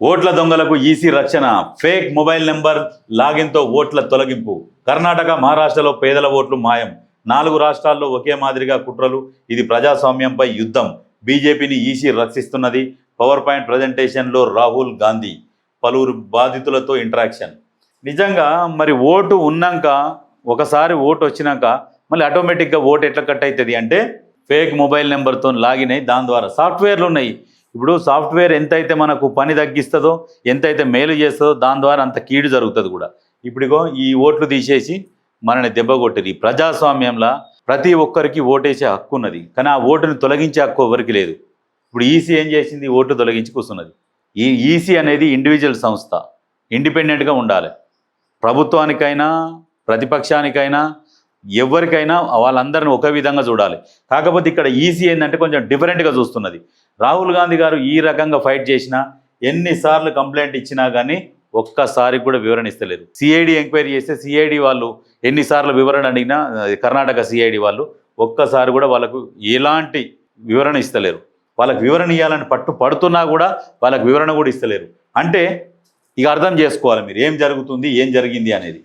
ఓట్ల దొంగలకు ఈసీ రక్షణ. ఫేక్ మొబైల్ నెంబర్ లాగిన్తో ఓట్ల తొలగింపు. కర్ణాటక మహారాష్ట్రలో పేదల ఓట్లు మాయం. నాలుగు రాష్ట్రాల్లో ఒకే మాదిరిగా కుట్రలు. ఇది ప్రజాస్వామ్యంపై యుద్ధం. బీజేపీని ఈసీ రక్షిస్తున్నది. పవర్ పాయింట్ ప్రజెంటేషన్లో రాహుల్ గాంధీ. పలువురు బాధితులతో ఇంటరాక్షన్. నిజంగా మరి ఓటు ఉన్నాక ఒకసారి ఓటు వచ్చినాక మళ్ళీ ఆటోమేటిక్గా ఓటు ఎట్లా కట్ అవుతుంది అంటే ఫేక్ మొబైల్ నెంబర్తో లాగిన్ అయ్యి దాని ద్వారా సాఫ్ట్వేర్లు ఉన్నాయి. ఇప్పుడు సాఫ్ట్వేర్ ఎంతైతే మనకు పని తగ్గిస్తుందో ఎంతైతే మేలు చేస్తుందో దాని ద్వారా అంత కీడు జరుగుతుంది కూడా. ఇప్పుడుగో ఈ ఓట్లు తీసేసి మనని దెబ్బ కొట్టింది. ప్రజాస్వామ్యంలో ప్రతి ఒక్కరికి ఓటేసే హక్కు ఉన్నది. కానీ ఆ ఓటుని తొలగించే హక్కు ఎవరికి లేదు. ఇప్పుడు ఈసీ ఏం చేసింది? ఓటు తొలగించి కూర్చున్నది. ఈ ఈసీ అనేది ఇండివిజువల్ సంస్థ. ఇండిపెండెంట్గా ఉండాలి. ప్రభుత్వానికైనా ప్రతిపక్షానికైనా ఎవరికైనా వాళ్ళందరిని ఒక విధంగా చూడాలి. కాకపోతే ఇక్కడ ఈసీ ఏంటంటే కొంచెం డిఫరెంట్గా చూస్తున్నది. రాహుల్ గాంధీ గారు ఈ రకంగా ఫైట్ చేసినా ఎన్నిసార్లు కంప్లైంట్ ఇచ్చినా కానీ ఒక్కసారి కూడా వివరణ ఇస్తలేరు సిఐడి ఎంక్వైరీ చేస్తే సిఐడి వాళ్ళు ఎన్నిసార్లు వివరణ అడిగినా కర్ణాటక సిఐడి వాళ్ళు ఒక్కసారి కూడా వాళ్ళకు ఎలాంటి వివరణ ఇస్తలేరు. వాళ్ళకి వివరణ ఇవ్వాలని పట్టు పడుతున్నా కూడా వాళ్ళకి వివరణ కూడా ఇస్తలేరు. అంటే ఇక అర్థం చేసుకోవాలి మీరు. ఏం జరుగుతుంది ఏం జరిగింది అనేది.